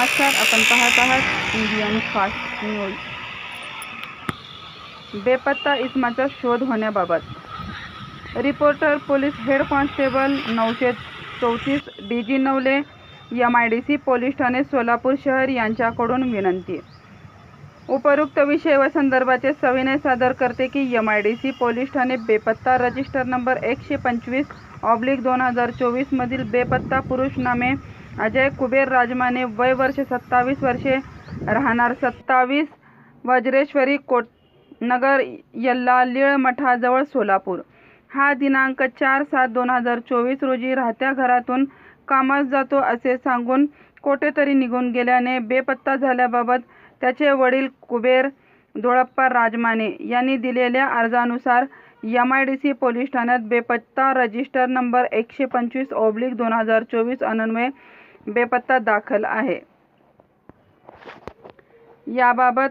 नमस्कार आपण पाहत आहात इंडियन फास्ट न्यूज. बेपत्ता इसमाचा शोध होण्याबाबत. रिपोर्टर पोलीस हेड कॉन्स्टेबल नऊशे चौतीस D G Navale M I D C police Thane Solapur शहर यांच्याकडून विनंती. उपरोक्त विषय व संदर्भाचे सविनय सादर करते की M I D C police Thane बेपत्ता रजिस्टर नंबर एकशे पंचवीस ऑब्लिक दोन हजार चोवीसमधील बेपत्ता पुरुष नामे अजय कुबेर राजमाने वय वर्ष सत्तावीस वर्षे राहणार सत्तावीस वज्रेश्वरी कोट नगर यल्ला मठाजवळ सोलापूर. हा दिनांक चार सात दोन हजार चोवीस रोजी राहत्या घरातून कामास जातो असे सांगून कोठेतरी निघून गेल्याने बेपत्ता झाल्याबाबत त्याचे वडील कुबेर दोळप्पा राजमाने यांनी दिलेल्या अर्जानुसार M I D C police ठाण्यात बेपत्ता रजिस्टर नंबर एकशे पंचवीस ओब्लिक दोन हजार चोवीस अन्वये बेपत्ता दाखल आहे. याबाबत